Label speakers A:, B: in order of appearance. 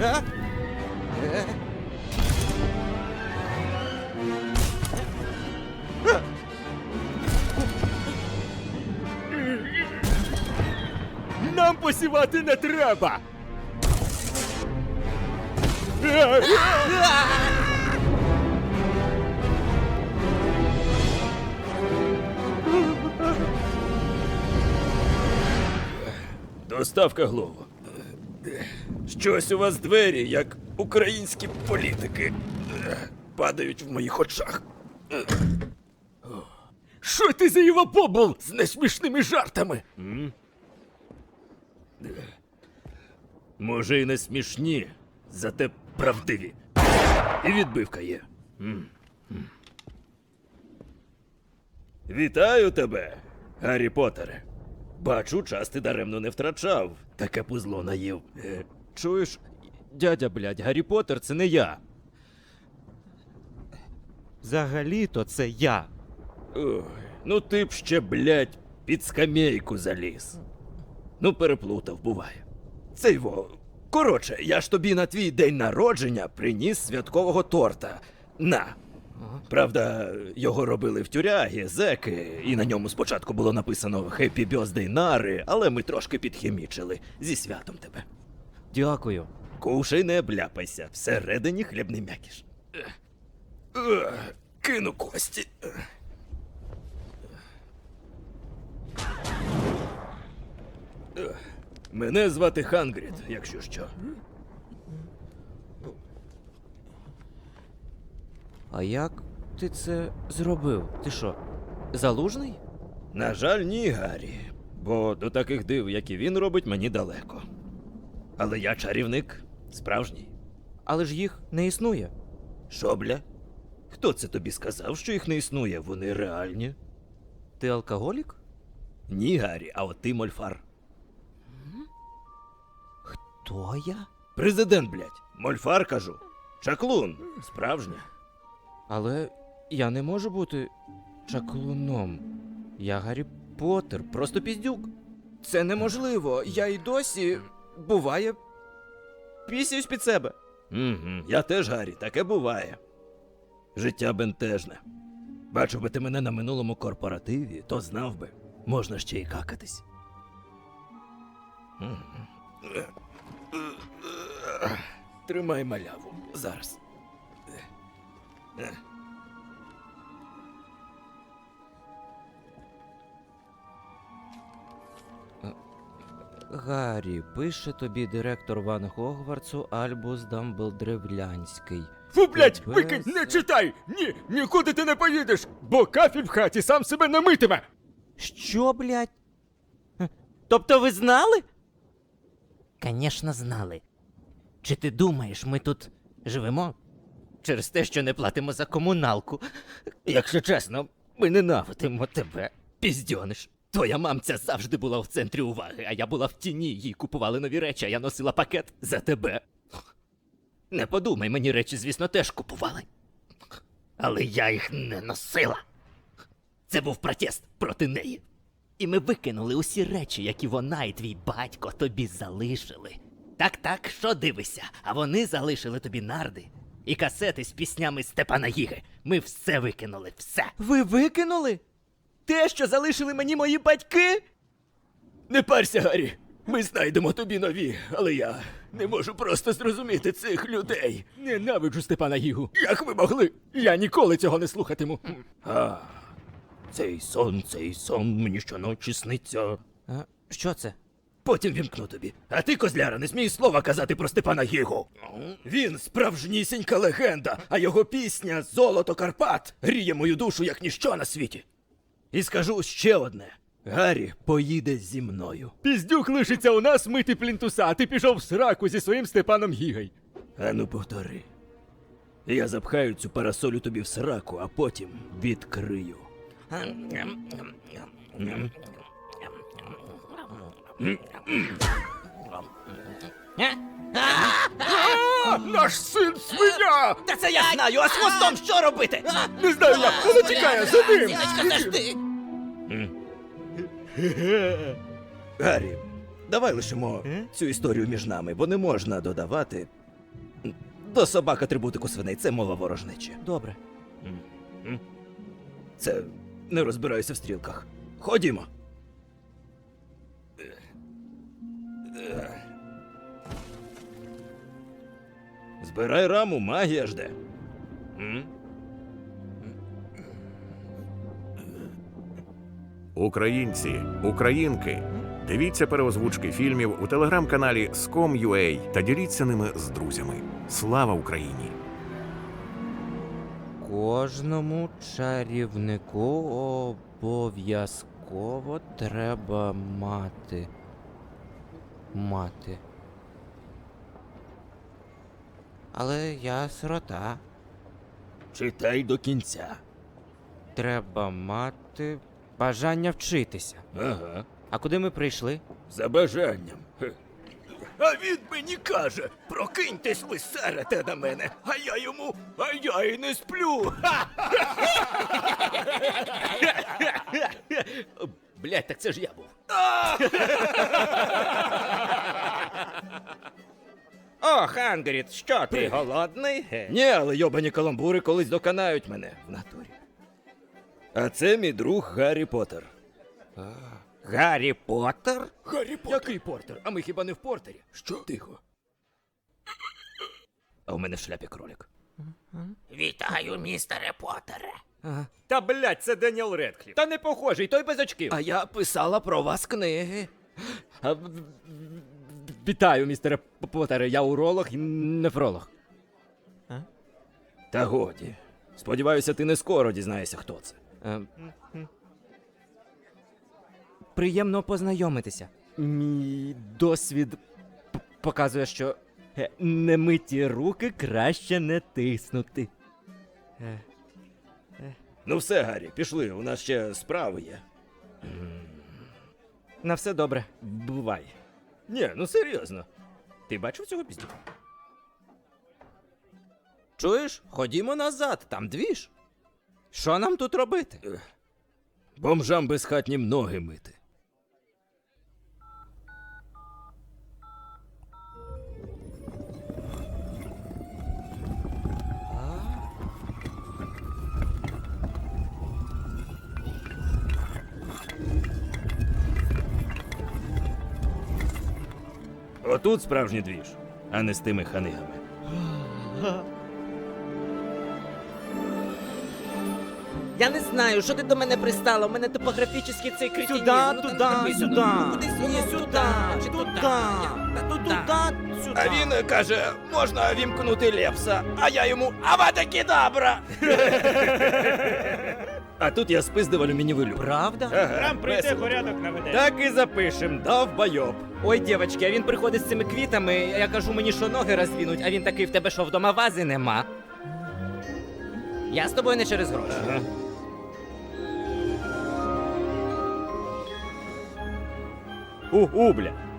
A: Нам посівати не треба. Доставка Глову. Щось у вас двері, як українські політики, падають в моїх очах. Що ти за Євапобул з несмішними жартами? Може, і не смішні, зате правдиві. І відбивка є. М. М. Вітаю тебе, Гаррі Поттере. Бачу, час ти даремно не втрачав. Таке пузло наїв.
B: Чуєш, дядя, блядь, Гаррі Поттер це не я. Взагалі-то це я.
A: Ой, ну ти б ще, блядь, під скамейку заліз. Ну, переплутав, буває. Це його. Коротше, я ж тобі на твій день народження приніс святкового торта. На. Правда, його робили в тюрягі, зеки, і на ньому спочатку було написано «Happy Birthday, Нари, але ми трошки підхімічили. Зі святом тебе.
B: Дякую.
A: Кушай, не обляпайся, всередині хлібний м'якіш. Кину кості. Мене звати Хангрід, якщо що.
B: А як ти це зробив? Ти що, залужний?
A: На жаль, ні, Гаррі, бо до таких див, як і він робить, мені далеко. Але я чарівник, справжній.
B: Але ж їх не існує.
A: Шобля? Хто це тобі сказав, що їх не існує? Вони реальні?
B: Ти алкоголік?
A: Ні, Гаррі, а от ти мольфар.
B: То я?
A: Президент, блядь. Мольфар кажу. Чаклун. Справжня.
B: Але я не можу бути чаклуном. Я Гаррі Поттер, просто піздюк. Це неможливо. Я й досі буває. Пісяюсь під себе.
A: Угу. Я теж, Гаррі, таке буває. Життя бентежне. Бачив би ти мене на минулому корпоративі, то знав би, можна ще й какатись. Тримай маляву. Зараз.
B: Гаррі, пише тобі директор Ван Хогвартсу Альбус Дамблдревлянський.
C: Фу, блядь,
B: Без-
C: викинь, не читай! Ні, нікуди ти не поїдеш, бо кафель в хаті сам себе не митиме!
B: Що, блядь? Хе, Тобто ви знали? Конечно, знали. Чи ти думаєш, ми тут живемо? Через те, що не платимо за комуналку. Якщо чесно, ми ненавидимо тебе, піздьониш. Твоя мамця завжди була в центрі уваги, а я була в тіні, їй купували нові речі, а я носила пакет за тебе. Не подумай, мені речі, звісно, теж купували. Але я їх не носила. Це був протест проти неї. І ми викинули усі речі, які вона і твій батько тобі залишили. Так, так, що дивишся, а вони залишили тобі нарди і касети з піснями Степана Гіги. Ми все викинули, все. Ви викинули? Те, що залишили мені мої батьки?
A: Не парся, Гаррі. Ми знайдемо тобі нові, але я не можу просто зрозуміти цих людей.
C: Ненавиджу Степана Гігу.
A: Як ви могли?
C: Я ніколи цього не слухатиму.
A: А, цей сон, цей сон мені щоночі сниться.
B: А, що це?
A: Потім вімкну тобі. А ти, козляра, не смій слова казати про Степана Гігу. Він справжнісінька легенда, а його пісня Золото Карпат гріє мою душу як ніщо на світі. І скажу ще одне: Гаррі поїде зі мною.
C: Піздюк лишиться у нас мити плінтуса, а ти пішов в сраку зі своїм Степаном Гігой.
A: Ану, повтори. Я запхаю цю парасолю тобі в сраку, а потім відкрию.
C: Наш син свиня!
B: Та це я знаю, а з хвостом що робити?
C: Не знаю як, але тікає за ним!
B: Зіночка, це ж ти!
A: Гаррі, давай лишимо цю історію між нами, бо не можна додавати до собак атрибутику свиней, це мова ворожнечі.
B: Добре.
A: Це не розбираюся в стрілках. Ходімо. Збирай раму, магія жде. М?
D: Українці, українки. Дивіться переозвучки фільмів у телеграм-каналі Scom.ua та діліться ними з друзями. Слава Україні!
B: Кожному чарівнику обов'язково треба мати. Мати. Але я сирота.
A: Читай до кінця.
B: Треба мати бажання вчитися.
A: Ага.
B: А куди ми прийшли?
A: За бажанням. Хе. А він мені каже: прокиньтесь ви серете на мене, а я йому, а я і не сплю.
B: Блять, так це ж я був. О, Хангрід, що ти голодний? Ге?
A: Ні, але йобані каламбури колись доконають мене в натурі. А це мій друг Гаррі Поттер.
B: Гаррі Поттер?
A: Гаррі Поттер? Який Портер? А ми хіба не в Портері? Що? Тихо. А у мене в шляпі кролик.
B: Вітаю, містере Поттере.
C: Та блядь, це Деніел Редкліф. Та не похожий, той без очків.
A: А я писала про вас книги.
C: А, в- в- Вітаю, містере Поттере, я уролог і нефролог.
A: Та годі. Сподіваюся, ти не скоро дізнаєшся, хто це.
B: Е, Приємно познайомитися.
C: Мій досвід п- показує, що е, немиті руки краще не тиснути.
A: Ну все, Гаррі, пішли, у нас ще справи є.
B: На все добре.
C: Бувай.
A: Ні, ну серйозно.
B: Ти бачив цього піздюка? Чуєш? Ходімо назад, там двіж. Що нам тут робити?
A: Бомжам безхатнім ноги мити. Отут справжній двіж, а не з тими ханигами.
B: Я не знаю, що ти до мене пристала. У мене топографічний цей кретинізм.
C: Сюда,
B: Ну,
C: туди,
B: там,
C: сюди.
B: Ні, туди. Та туди, сюди.
A: А він каже, можна вімкнути Лепса, а я йому Авада кедабра! а тут я спиздив алюмінієвий люк.
B: Правда?
A: Там прийде порядок наведе. Так і запишем, дав байоб.
B: Ой, дівчатки, а він приходить з цими квітами, я кажу мені, що ноги розвінуть, а він такий в тебе що, вдома вази нема. Я з тобою не через гроші.
A: Ага.
C: У, у, бля.